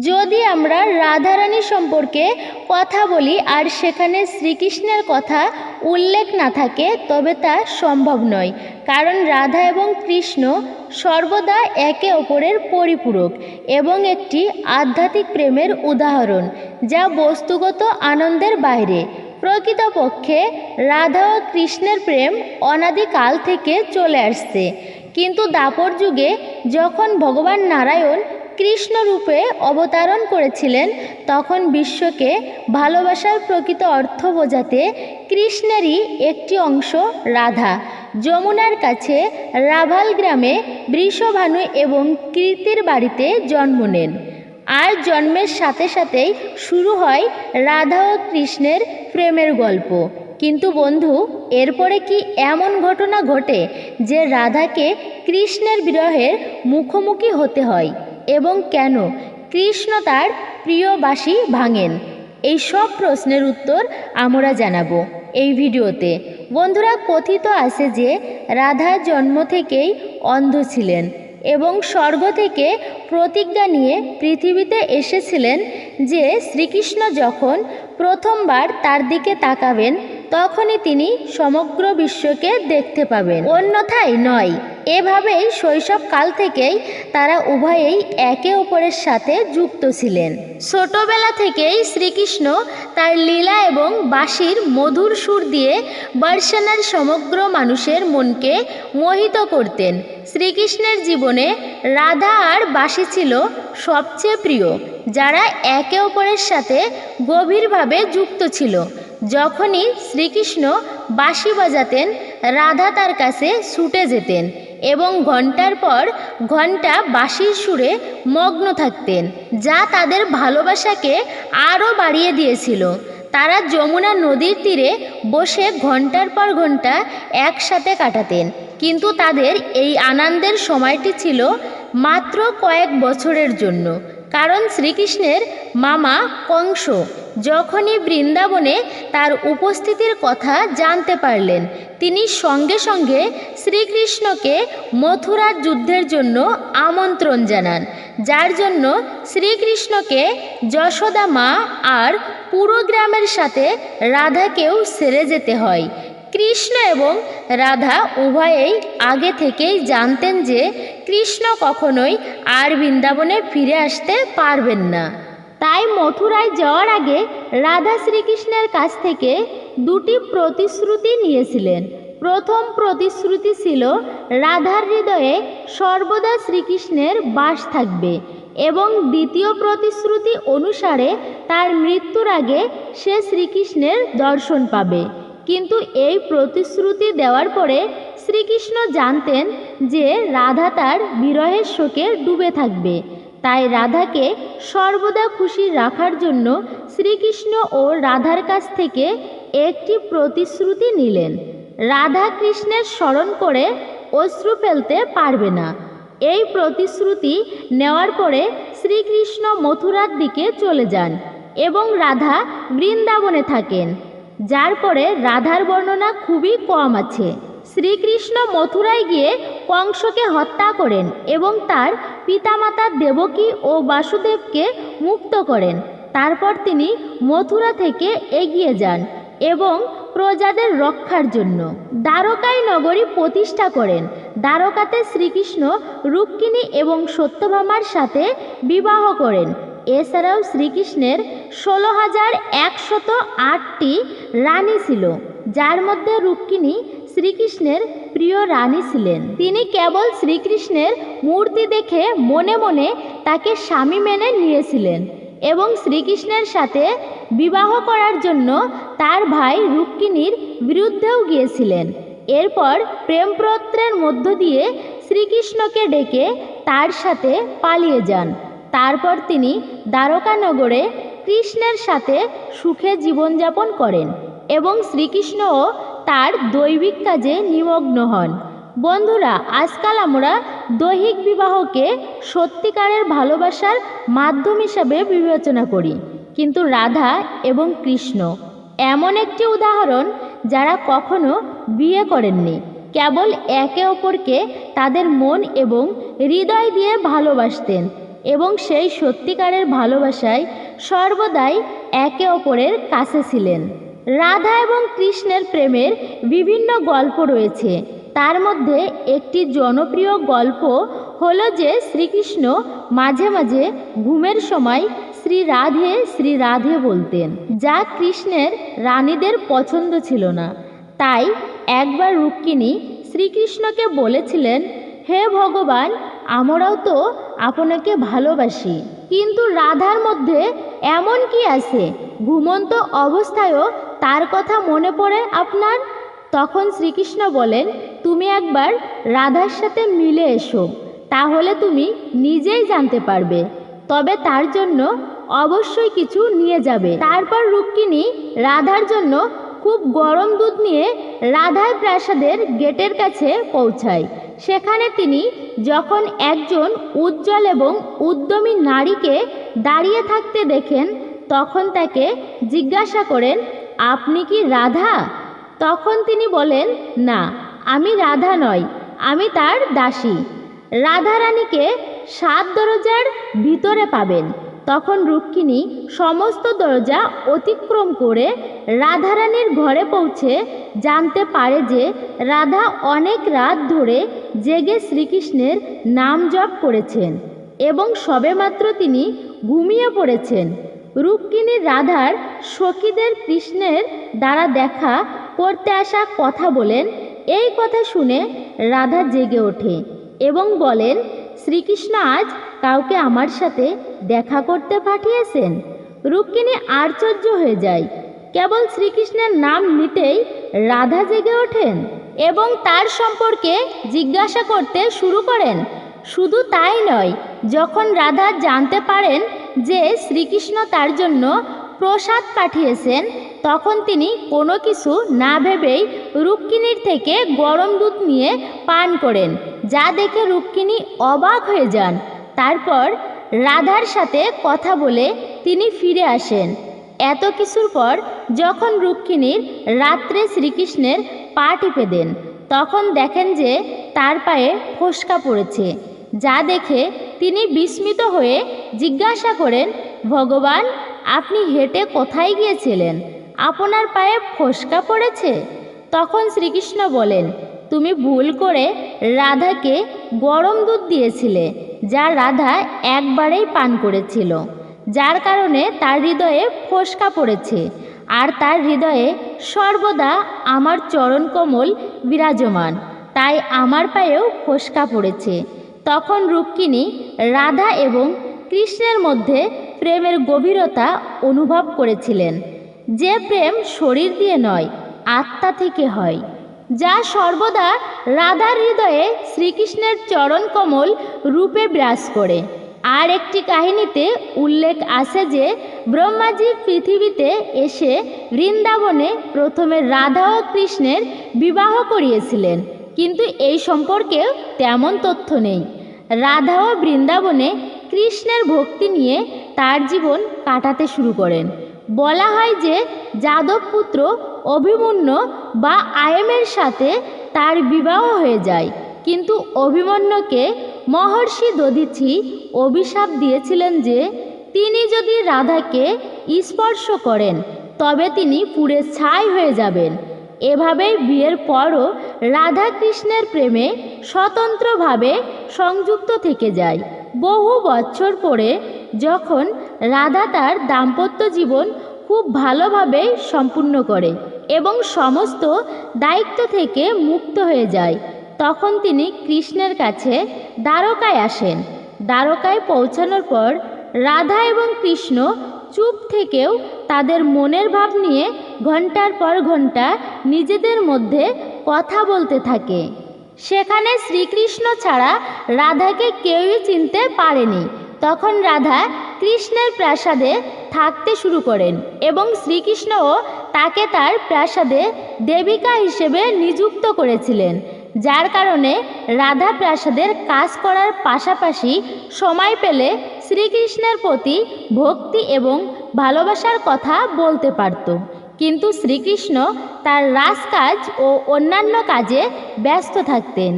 যদি আমরা রাধারানী সম্পর্কে কথা বলি আর সেখানে শ্রীকৃষ্ণের কথা উল্লেখ না থাকে, তবে তা সম্ভব নয়। কারণ রাধা এবং কৃষ্ণ সর্বদা একে অপরের পরিপূরক এবং একটি আধ্যাত্মিক প্রেমের উদাহরণ, যা বস্তুগত আনন্দের বাইরে। প্রকৃতপক্ষে রাধা ও কৃষ্ণের প্রেম অনাদিকাল থেকে চলে আসছে। কিন্তু দাপর যুগে যখন ভগবান নারায়ণ কৃষ্ণ রূপে অবতারণ করেছিলেন, তখন বিশ্বকে ভালোবাসার প্রকৃত অর্থ বোঝাতে কৃষ্ণেরই একটি অংশ রাধা। যমুনার কাছে রাভাল গ্রামে বৃষভানু এবং কীর্তির বাড়িতে জন্ম নেন। আর জন্মের সাথে সাথেই শুরু হয় রাধা ও কৃষ্ণের প্রেমের গল্প। কিন্তু বন্ধু, এরপরে কি এমন ঘটনা ঘটে যে রাধাকে কৃষ্ণের বিরহের মুখোমুখি হতে হয়? এবং কেন কৃষ্ণ তার প্রিয়বাসী ভাঙেন? এই সব প্রশ্নের উত্তর আমরা জানাব এই ভিডিওতে। বন্ধুরা, কথিত আছে যে রাধা জন্ম থেকেই অন্ধ ছিলেন এবং স্বর্গ থেকে প্রতিজ্ঞা নিয়ে পৃথিবীতে এসেছিলেন যে শ্রীকৃষ্ণ যখন প্রথমবার তার দিকে তাকাবেন তখনই তিনি সমগ্র বিশ্বকে দেখতে পাবেন। অন্যথায় নয়, এভাবেই শৈশবকাল থেকেই তারা উভয়েই একে অপরের সাথে যুক্ত ছিলেন। ছোটবেলা থেকেই শ্রীকৃষ্ণ তার লীলা এবং বাঁশির মধুর সুর দিয়ে বর্ষানার সমগ্র মানুষের মনকে মোহিত করতেন। শ্রীকৃষ্ণের জীবনে রাধা আর বাঁশি ছিল সবচেয়ে প্রিয়, যারা একে অপরের সাথে গভীরভাবে যুক্ত ছিল। যখনই শ্রীকৃষ্ণ বাঁশি বাজাতেন, রাধা তার কাছে ছুটে যেতেন এবং ঘণ্টার পর ঘণ্টা বাঁশির সুরে মগ্ন থাকতেন, যা তাদের ভালোবাসাকে আরও বাড়িয়ে দিয়েছিল। তারা যমুনা নদীর তীরে বসে ঘণ্টার পর ঘণ্টা একসাথে কাটাতেন। কিন্তু তাদের এই আনন্দের সময়টি ছিল মাত্র কয়েক বছরের জন্য, কারণ শ্রীকৃষ্ণের মামা কংস যখনই বৃন্দাবনে তার উপস্থিতির কথা জানতে পারলেন, তিনি সঙ্গে সঙ্গে শ্রীকৃষ্ণকে মথুরার যুদ্ধের জন্য আমন্ত্রণ জানান, যার জন্য শ্রীকৃষ্ণকে যশোদা মা আর পুরো গ্রামের সাথে রাধাকেও সেরে যেতে হয়। কৃষ্ণ এবং রাধা উভয়েই আগে থেকেই জানতেন যে কৃষ্ণ কখনোই আর বৃন্দাবনে ফিরে আসতে পারবেন না। তাই মথুরায় যাওয়ার আগে রাধা শ্রীকৃষ্ণের কাছ থেকে দুটি প্রতিশ্রুতি নিয়েছিলেন। প্রথম প্রতিশ্রুতি ছিল, রাধার হৃদয়ে সর্বদা শ্রীকৃষ্ণের বাস থাকবে এবং দ্বিতীয় প্রতিশ্রুতি অনুসারে তার মৃত্যুর আগে সে শ্রীকৃষ্ণের দর্শন পাবে। কিন্তু এই প্রতিশ্রুতি দেওয়ার পরে শ্রীকৃষ্ণ জানতেন যে রাধা তার বিরহের শোকে ডুবে থাকবে। তাই রাধাকে সর্বদা খুশি রাখার জন্য শ্রীকৃষ্ণ ও রাধার কাছ থেকে একটি প্রতিশ্রুতি নিলেন। রাধা কৃষ্ণের স্মরণ করে অশ্রু ফেলতে পারবে না। এই প্রতিশ্রুতি নেওয়ার পরে শ্রীকৃষ্ণ মথুরার দিকে চলে যান এবং রাধা বৃন্দাবনে থাকেন, যার পরে রাধার বর্ণনা খুবই কম আছে। শ্রীকৃষ্ণ মথুরায় গিয়ে কংসকে হত্যা করেন এবং তার পিতামাতা দেবকী ও বাসুদেবকে মুক্ত করেন। তারপর তিনি মথুরা থেকে এগিয়ে যান এবং প্রজাদের রক্ষার জন্য দ্বারকায় নগরী প্রতিষ্ঠা করেন। দ্বারকাতে শ্রীকৃষ্ণ রুক্মিণী এবং সত্যভামার সাথে বিবাহ করেন। এছাড়াও শ্রীকৃষ্ণের ষোলো হাজার একশত আটটি রানী ছিল, যার মধ্যে রুক্মিণী শ্রীকৃষ্ণের প্রিয় রানী ছিলেন। তিনি কেবল শ্রীকৃষ্ণের মূর্তি দেখে মনে মনে তাকে স্বামী মেনে নিয়েছিলেন এবং শ্রীকৃষ্ণের সাথে বিবাহ করার জন্য তার ভাই রুক্মিণীর বিরুদ্ধেও গিয়েছিলেন। এরপর প্রেমপত্রের মধ্য দিয়ে শ্রীকৃষ্ণকে ডেকে তার সাথে পালিয়ে যান। তারপর তিনি দ্বারকানগরে কৃষ্ণের সাথে সুখে জীবনযাপন করেন এবং শ্রীকৃষ্ণও তার দৈবিক কাজে নিমগ্ন হন। বন্ধুরা, আজকাল আমরা দৈহিক বিবাহকে সত্যিকারের ভালোবাসার মাধ্যম হিসাবে বিবেচনা করি। কিন্তু রাধা এবং কৃষ্ণ এমন একটি উদাহরণ যারা কখনো বিয়ে করেননি। কেবল একে অপরকে তাদের মন এবং হৃদয় দিয়ে ভালোবাসতেন এবং সেই সত্যিকারের ভালোবাসায় সর্বদাই একে অপরের কাছে ছিলেন। রাধা এবং কৃষ্ণের প্রেমের বিভিন্ন গল্প রয়েছে। তার মধ্যে একটি জনপ্রিয় গল্প হলো যে শ্রীকৃষ্ণ মাঝে মাঝে ঘুমের সময় শ্রী রাধে শ্রী রাধে বলতেন, যা কৃষ্ণের রানীদের পছন্দ ছিল না। তাই একবার রুক্মিণী শ্রীকৃষ্ণকে বলেছিলেন, হে ভগবান, আমরাও তো আপনাকে ভালোবাসি। কিন্তু রাধার মধ্যে এমন কি আছে? ঘুমন্ত অবস্থায়ও তার কথা মনে পড়ে আপনার? তখন শ্রীকৃষ্ণ বলেন, তুমি একবার রাধার সাথে মিলে এসো, তাহলে তুমি নিজেই জানতে পারবে। তবে তার জন্য অবশ্যই কিছু নিয়ে যাবে। তারপর রুক্মিণী রাধার জন্য খুব গরম দুধ নিয়ে রাধার প্রাসাদের গেটের কাছে পৌঁছায়। সেখানে তিনি যখন একজন উজ্জ্বল এবং উদ্যমী নারীকে দাঁড়িয়ে থাকতে দেখেন, তখন তাকে জিজ্ঞাসা করেন আপনি কি রাধা? তখন তিনি বলেন, না, আমি রাধা নয় আমি তার দাসী। রাধারানীকে সাত দরজার ভিতরে পাবেন। তখন রুক্মিণী সমস্ত দরজা অতিক্রম করে রাধারানীর ঘরে পৌঁছে জানতে পারে যে রাধা অনেক রাত ধরে জেগে শ্রীকৃষ্ণের নাম জপ করেছেন এবং সবেমাত্র তিনি ঘুমিয়ে পড়েছেন। রুক্মিণী রাধার সখীদের কৃষ্ণের দ্বারা দেখা করতে আসা কথা বলেন। এই কথা শুনে রাধা জেগে ওঠে এবং বলেন, শ্রীকৃষ্ণ আজ কাউকে আমার সাথে দেখা করতে পাঠিয়েছেন। রুক্মিণী আশ্চর্য হয়ে যায়। কেবল শ্রীকৃষ্ণের নাম নিতেই রাধা জেগে ওঠেন এবং তার সম্পর্কে জিজ্ঞাসা করতে শুরু করেন। শুধু তাই নয়, যখন রাধা জানতে পারেন যে শ্রীকৃষ্ণ তার জন্য প্রসাদ পাঠিয়েছেন, তখন তিনি কোনো কিছু না ভেবেই রুক্মিণীর থেকে গরম দুধ নিয়ে পান করেন, যা দেখে রুক্মিণী অবাক হয়ে যান। তারপর রাধার সাথে কথা বলে তিনি ফিরে আসেন। এত কিছুর পর যখন রুক্মিণীর রাত্রে শ্রীকৃষ্ণের পা টিপে দেন, তখন দেখেন যে তার পায়ে ফোসকা পড়েছে, যা দেখে তিনি বিস্মিত হয়ে জিজ্ঞাসা করেন, ভগবান, আপনি হেঁটে কোথায় গিয়েছিলেন? আপনার পায়ে ফোসকা পড়েছে? তখন শ্রীকৃষ্ণ বলেন, তুমি ভুল করে রাধাকে গরম দুধ দিয়েছিলে, যা রাধা একবারেই পান করেছিল, যার কারণে তার হৃদয়ে ফোসকা পড়েছে, আর তার হৃদয়ে সর্বদা আমার চরণ কোমল বিরাজমান, তাই আমার পায়েও ফোসকা পড়েছে। তখন রুক্মিণী রাধা এবং কৃষ্ণের মধ্যে প্রেমের গভীরতা অনুভব করেছিলেন। যে প্রেম শরীর দিয়ে নয়, আত্মা থেকে হয়, যা সর্বদা রাধার হৃদয়ে শ্রীকৃষ্ণের চরণ কমল রূপে বিরাজ করে। আর একটি কাহিনীতে উল্লেখ আছে যে, ব্রহ্মাজি পৃথিবীতে এসে বৃন্দাবনে প্রথমে রাধা ও কৃষ্ণের বিবাহ করিয়েছিলেন। কিন্তু এই সম্পর্কেও তেমন তথ্য নেই। রাধা ও বৃন্দাবনে কৃষ্ণের ভক্তি নিয়ে তার জীবন কাটাতে শুরু করেন। বলা হয় যে যাদব পুত্র অভিমন্যু বা আয়েমের সাথে তার বিবাহ হয়ে যায়। কিন্তু অভিমন্যুকে মহর্ষি দধিচি অভিশাপ দিয়েছিলেন যে তিনি যদি রাধাকে স্পর্শ করেন, তবে তিনি পুড়ে ছাই হয়ে যাবেন। এভাবেই বিয়ের পরও রাধা কৃষ্ণের প্রেমে স্বতন্ত্রভাবে সংযুক্ত থেকে যায়। বহু বছর পরে যখন রাধা তার দাম্পত্য জীবন খুব ভালোভাবে সম্পূর্ণ করে এবং সমস্ত দায়িত্ব থেকে মুক্ত হয়ে যায়, তখন তিনি কৃষ্ণের কাছে দ্বারকায় আসেন। দ্বারকায় পৌঁছানোর পর রাধা এবং কৃষ্ণ চুপ থেকেও তাদের মনের ভাব নিয়ে ঘণ্টার পর ঘণ্টা নিজেদের মধ্যে কথা বলতে থাকে। সেখানে শ্রীকৃষ্ণ ছাড়া রাধাকে কেউই চিনতে পারেনি। তখন রাধা কৃষ্ণের প্রাসাদে থাকতে শুরু করেন এবং শ্রীকৃষ্ণও তাকে তার প্রাসাদে দেবিকা হিসেবে নিযুক্ত করেছিলেন, যার কারণে রাধা প্রাসাদের কাজ করার পাশাপাশি সময় পেলে শ্রীকৃষ্ণের প্রতি ভক্তি এবং ভালোবাসার কথা বলতে পারত। কিন্তু শ্রীকৃষ্ণ তার রাজকাজ ও অন্যান্য কাজে ব্যস্ত থাকতেন।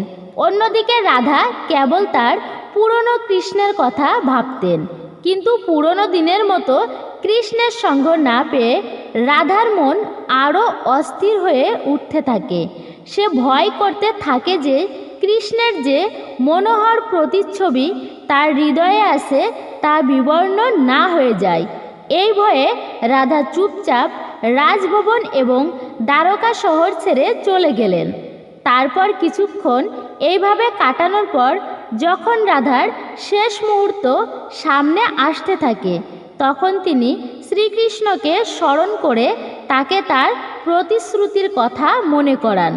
অন্যদিকে রাধা কেবল তার পুরনো কৃষ্ণের কথা ভাবতেন। কিন্তু পুরনো দিনের মতো কৃষ্ণের সঙ্গ না পেয়ে রাধার মন আরও অস্থির হয়ে উঠতে থাকে। সে ভয় করতে থাকে যে কৃষ্ণের যে মনোহর প্রতিচ্ছবি তার হৃদয়ে আসে তা বিবর্ণ না হয়ে যায়। এই ভয়ে রাধা চুপচাপ রাজভবন এবং দ্বারকা শহর ছেড়ে চলে গেলেন। তারপর কিছুক্ষণ এইভাবে কাটানোর পর যখন রাধার শেষ মুহূর্ত সামনে আসতে থাকে, তখন তিনি শ্রীকৃষ্ণকে স্মরণ করে তাকে তার প্রতিশ্রুতির কথা মনে করান।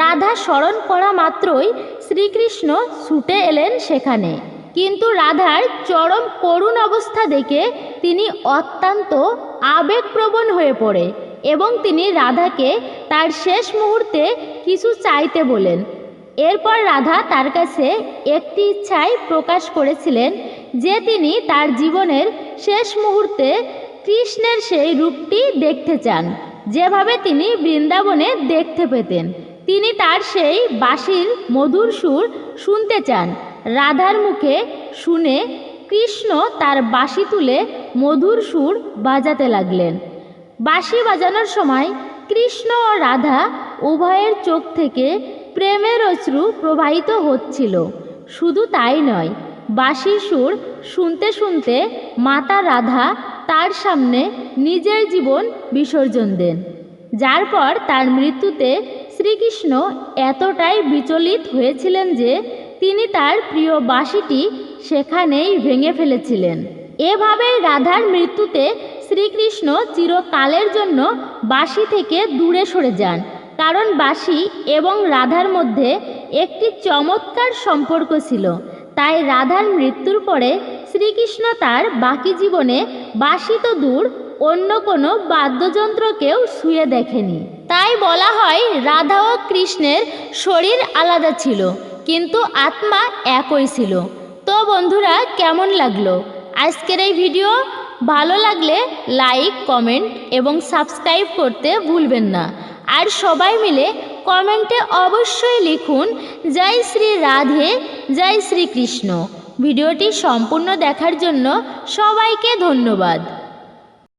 রাধা স্মরণ করা মাত্রই শ্রীকৃষ্ণ ছুটে এলেন সেখানে। কিন্তু রাধার চরম করুণ অবস্থা দেখে তিনি অত্যন্ত আবেগপ্রবণ হয়ে পড়ে এবং তিনি রাধাকে তার শেষ মুহূর্তে কিছু চাইতে বলেন। এরপর রাধা তার কাছে একটি ইচ্ছাই প্রকাশ করেছিলেন যে তিনি তার জীবনের শেষ মুহূর্তে কৃষ্ণের সেই রূপটি দেখতে চান, যেভাবে তিনি বৃন্দাবনে দেখতে পেতেন। তিনি তার সেই বাঁশির মধুর সুর শুনতে চান। রাধার মুখে শুনে কৃষ্ণ তার বাঁশি তুলে মধুর সুর বাজাতে লাগলেন। বাঁশি বাজানোর সময় কৃষ্ণ ও রাধা উভয়ের চোখ থেকে প্রেমের অশ্রু প্রবাহিত হচ্ছিল। শুধু তাই নয়, বাঁশির সুর শুনতে শুনতে মাতা রাধা তার সামনে নিজের জীবন বিসর্জন দেন। যার পর তার মৃত্যুতে শ্রীকৃষ্ণ এতটাই বিচলিত হয়েছিলেন যে তিনি তার প্রিয় বাঁশিটি সেখানেই ভেঙে ফেলেছিলেন। এভাবে রাধার মৃত্যুতে শ্রীকৃষ্ণ চিরকালের জন্য বাঁশি থেকে দূরে সরে যান, কারণ বাঁশি এবং রাধার মধ্যে একটি চমৎকার সম্পর্ক ছিল। তাই রাধার মৃত্যুর পরে শ্রীকৃষ্ণ তার বাকি জীবনে বাঁশি তো দূর, অন্য কোনো বাদ্যযন্ত্রকেও শুয়ে দেখেনি। তাই বলা হয় রাধা ও কৃষ্ণের শরীর আলাদা ছিল, কিন্তু আত্মা একই ছিল। তো বন্ধুরা, কেমন লাগল? আজকের এই ভিডিও ভালো লাগলে লাইক, কমেন্ট এবং সাবস্ক্রাইব করতে ভুলবেন না। আর সবাই মিলে কমেন্টে অবশ্যই লিখুন, জয় শ্রী রাধে, জয় শ্রীকৃষ্ণ ভিডিওটি সম্পূর্ণ দেখার জন্য সবাইকে ধন্যবাদ।